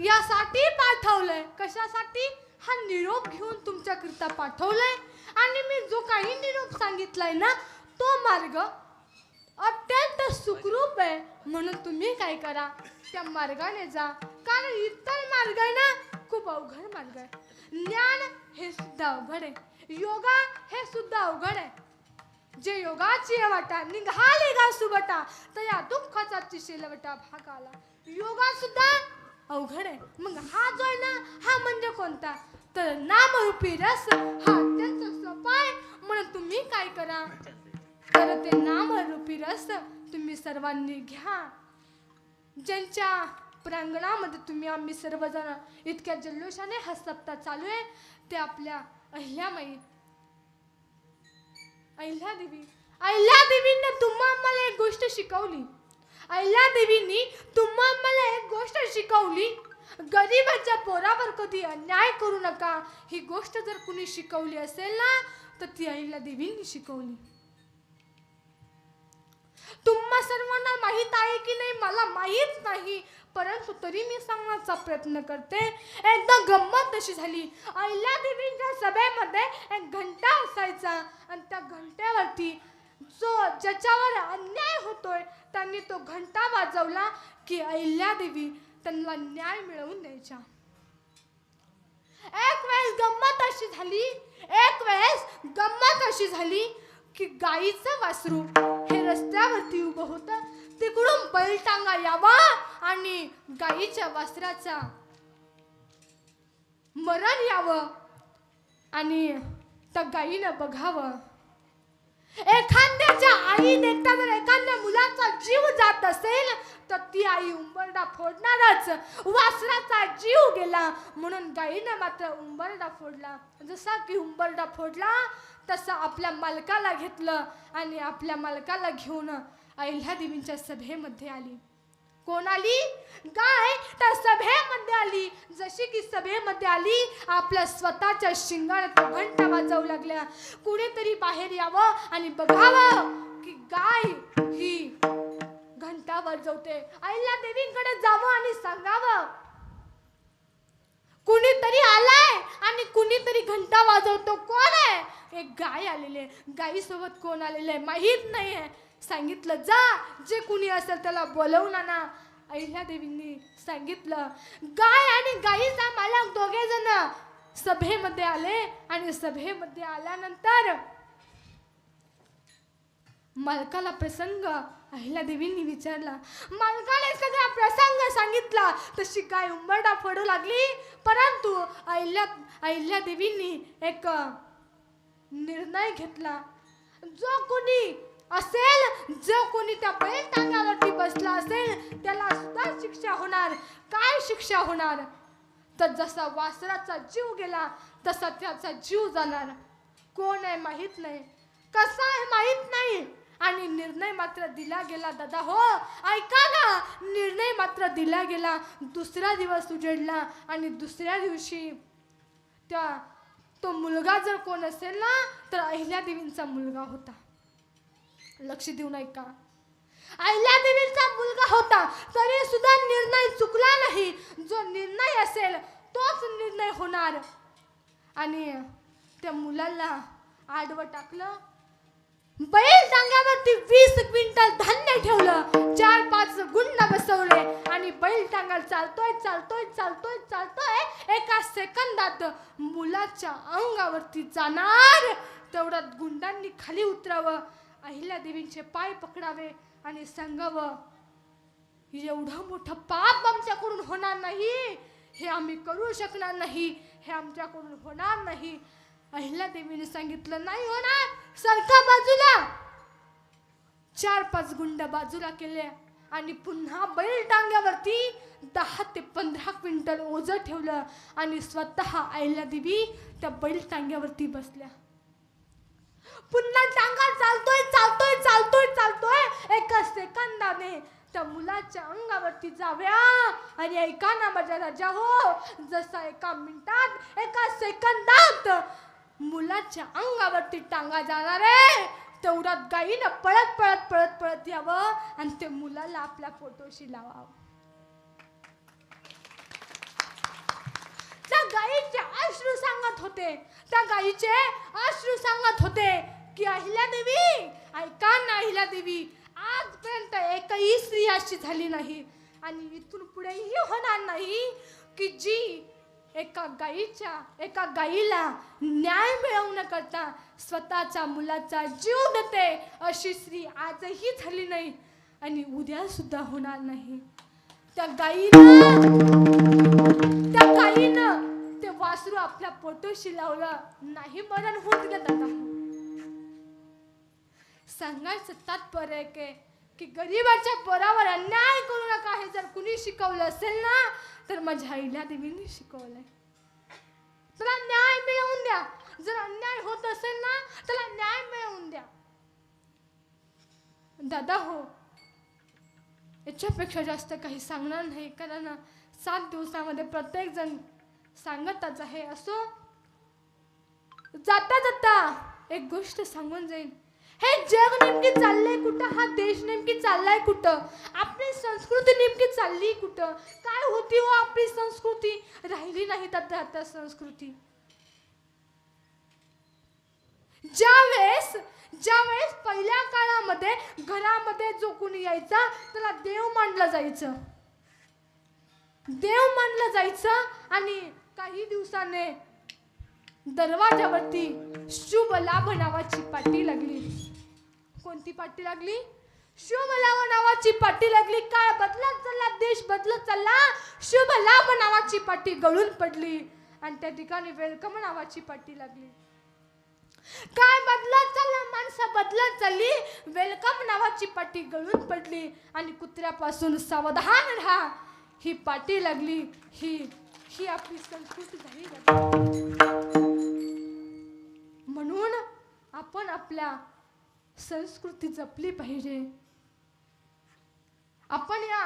यासाठी पाठवलंय. कशासाठी? हा निरोप घेऊन तुमच्याकरिता पाठवलाय. आणि मी जो काही निरोप सांगितलाय ना तो मार्ग अत्यंत सुखरूप आहे. म्हणून तुम्ही काय करा त्या मार्गाने जा. कारण इतर मार्ग आहे ना खूप अवघड मार्ग आहे. ज्ञान हे सुद्धा अवघड आहे. योगा हे सुद्धा अवघड आहे. जे योगाची वाटा निघाली गा सुबटा तर या दुःखाचा चिशेलवटा भाग आला. योगा सुद्धा अवघड आहे. मग हा जो आहे ना हा म्हणजे कोणता? तर नामरूपी रस हा अत्यंत सोपा आहे. म्हणून तुम्ही काय करा? तर ते नामरूपी रस तुम्ही सर्वांनी घ्या. ज्यांच्या प्रांगणामध्ये तुम्ही आम्ही सर्वजण इतक्या जल्लोषाने हा सप्ताह चालू आहे ते आपल्या अहिल्यामाई अहिल्यादेवी अहिल्यादेवीने तुम्हा आम्हाला एक गोष्ट शिकवली. अहिल्यादेवींनी गोष्ट शिकवली? गरीबाच्या पोरावर कधी अन्याय करू नका. ही गोष्ट जर कुणी शिकवली असेल ना तर ती आईला देवींनी शिकवली. तुम्हा सर्वांना माहीत आहे की नाही? मला माहीत नाही. परंतु तरी मी सांगण्याचा प्रयत्न करते. एकदा गंमत अशी झाली. अहिल्या देवींच्या सभेमध्ये एक घंटा असायचा. आणि त्या घंट्यावरती जो ज्याच्यावर अन्याय होतोय त्यांनी तो घंटा वाजवला की अहिल्यादेवी त्यांना न्याय मिळवून द्यायचा. एक वेळेस गंमत अशी झाली एक वेळेस गंमत अशी झाली की गाईचं वासरू हे रस्त्यावरती उभं होतं तिकडून बैलटांगा यावा आणि गाईच्या वासराचा मरण यावं आणि त्या गाईनं बघावं. एखाद्याच्या आई देखता जर एखाद्या मुलाचा जीव जात असेल तर ती आई उंबरडा फोडणारच. वासराचा जीव गेला म्हणून गाईनं मात्र उंबरडा फोडला. जसा की उंबरडा फोडला तसं आपल्या मालकाला घेतलं आणि आपल्या मालकाला घेऊन अहिल्यादेवींच्या सभेमध्ये आली. कोण आली गाय तर सभेमध्ये आली. जशी की सभेमध्ये आली आपल्या स्वतःच्या शिंगाने घंटा वाजवू लागल्या. कुणीतरी बाहेर यावं आणि बघावं की गाय ही घंटा वाजवते. आईला देवींकडे जावं आणि सांगावं. कुणीतरी आलाय आणि कुणीतरी घंटा वाजवतो. कोण आहे? एक गाय आलेली आहे. गायीसोबत कोण आलेलं आहे? माहीत नाही आहे सांगितलं जा जे कुणी असेल त्याला बोलवून आणा. अहिल्यादेवींनी सांगितलं गाय आणि गायीचा मालक दोघे जण सभेमध्ये आले आणि सभेमध्ये आल्यानंतर मालकाला प्रसंग अहिल्यादेवींनी विचारला. मालकाने सगळा प्रसंग सांगितला. तशी गाय उंबरडा फोडू लागली. परंतु अहिल्या अहिल्यादेवींनी एक निर्णय घेतला. जो कोणी असेल जो कोणी त्या बैल टांगावरती बसला असेल त्याला सुद्धा शिक्षा होणार. काय शिक्षा होणार? तर जसा वासराचा जीव गेला तसा त्याचा जीव जाणार. कोण आहे माहीत नाही. कसा आहे माहीत नाही. आणि निर्णय मात्र दिला गेला दादा हो. ऐका ना निर्णय मात्र दिला गेला. दुसरा दिवस उजेडला आणि दुसऱ्या दिवशी त्या तो मुलगा जर कोण असेल ना तर अहिल्यादेवींचा मुलगा होता. लक्ष देऊन ऐका अहिल्यादेवींचा मुलगा होता तरी सुद्धा निर्णय चुकला नाही. जो निर्णय असेल तोच निर्णय होणार. आणि त्या मुलाला आडवं टाकलं. बैल टांग्यावरती वीस क्विंटल धान्य ठेवलं. चार पाच गुंड बसवले. आणि बैल टांगा चालतोय चालतोय चालतोय चालतोय. एका सेकंदात मुलाच्या अंगावरती जाणार. तेवढ्यात गुंडांनी खाली उतरावं. अहिल्या देवींचे पाय पकडावे आणि सांगावं एवढं मोठं पाप आमच्याकडून होणार नाही हे आम्ही करू शकणार नाही हे आमच्याकडून होणार नाही. अहिल्या देवीने सांगितलं नाही होणार सरका बाजूला. चार पाच गुंड बाजूला केले आणि पुन्हा बैल टांग्यावरती दहा ते पंधरा क्विंटल ओझं ठेवलं आणि स्वतः अहिल्या देवी त्या बैल टांग्यावरती बसल्या. सेकंदाने त्या मुलाच्या अंगावरती जाव्या आणि ऐका ना माझ्या राजा हो. जसा एका मिनिटात एका सेकंदात मुलाच्या अंगावरती टांगा जाणार आहे. तेवढ्यात गाईनं पळत पळत पळत पळत यावं आणि ते मुलाला आपल्या फोटोशी लावावं. त्या गाईचे अश्रू सांगत होते. त्या गाईचे अश्रू सांगत होते की अहिल्या देवी ऐका ना अहिल्या देवी आजपर्यंत एकही स्त्री अशी झाली नाही. आणि इथून पुढेही होणार नाही की जी एका गाईच्या एका गाईला न्याय मिळवण्याकरता स्वतःच्या मुलाचा जीव देते अशी स्त्री आजही झाली नाही आणि उद्या सुद्धा होणार नाही. त्या गाईनं त्या गाईनं ते वासरू आपल्या पोटोशी लावलं नाही मरण होत दादा सांगायचं तात्पर्य आहे की की गरीबाच्या पोरावर अन्याय करू नका हे जर कुणी शिकवलं असेल ना तर माझ्या आईला देवींनी शिकवलंय. त्याला न्याय मिळवून द्या. जर अन्याय होत असेल ना त्याला न्याय मिळवून द्या. दादा हो याच्यापेक्षा जास्त काही सांगणार नाही कारण सात दिवसामध्ये प्रत्येक जण सांगतच आहे. असो जाता जाता एक गोष्ट सांगून जाईल हे जग नेमकी चाललंय कुठं? हा देश नेमकी चाललाय कुठं? आपली संस्कृती नेमकी चालली कुठं? काय होती हो आपली संस्कृती? राहिली नाही आता आता संस्कृती. ज्यावेळेस ज्यावेळेस पहिल्या काळामध्ये घरामध्ये जो कोणी यायचा त्याला देव मानलं जायचं. देव मानलं जायचं आणि काही दिवसाने दरवाजावरती शुभ लाभ नावाची पाटी लागली. कोणती पाटी लागली? शुभ लाभ नावाची पाटी लागली. काय बदलत चालला देश बदलत चालला. शुभ लाभ नावाची पाटी गळून पडली. आणि त्या ठिकाणी वेलकम नावाची पाटी लागली. काय बदलत चालला माणसं बदलत चालली. वेलकम नावाची पाटी गळून पडली. आणि कुत्र्यापासून सावधान राहा. ही पाटी लागली. ही ही आपली संस्कृती झाली म्हणून आपण आपल्या संस्कृती जपली पाहिजे. आपण या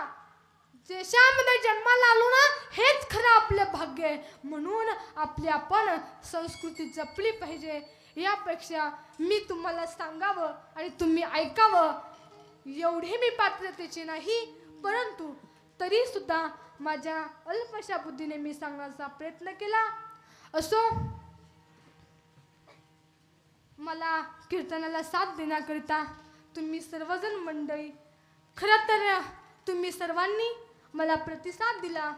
देशामध्ये जन्माला आलो ना हेच खरं आपलं भाग्य आहे. म्हणून आपली आपण संस्कृती जपली पाहिजे. यापेक्षा मी तुम्हाला सांगावं आणि तुम्ही ऐकावं. एवढे मी पात्रतेची नाही परंतु तरी सुद्धा माझ्या अल्पशा बुद्धीने मी सांगण्याचा प्रयत्न केला. असो मला कीर्तनाला साथ देण्याकरिता तुम्ही सर्वजण मंडळी खरं तर तुम्ही सर्वांनी मला प्रतिसाद दिला.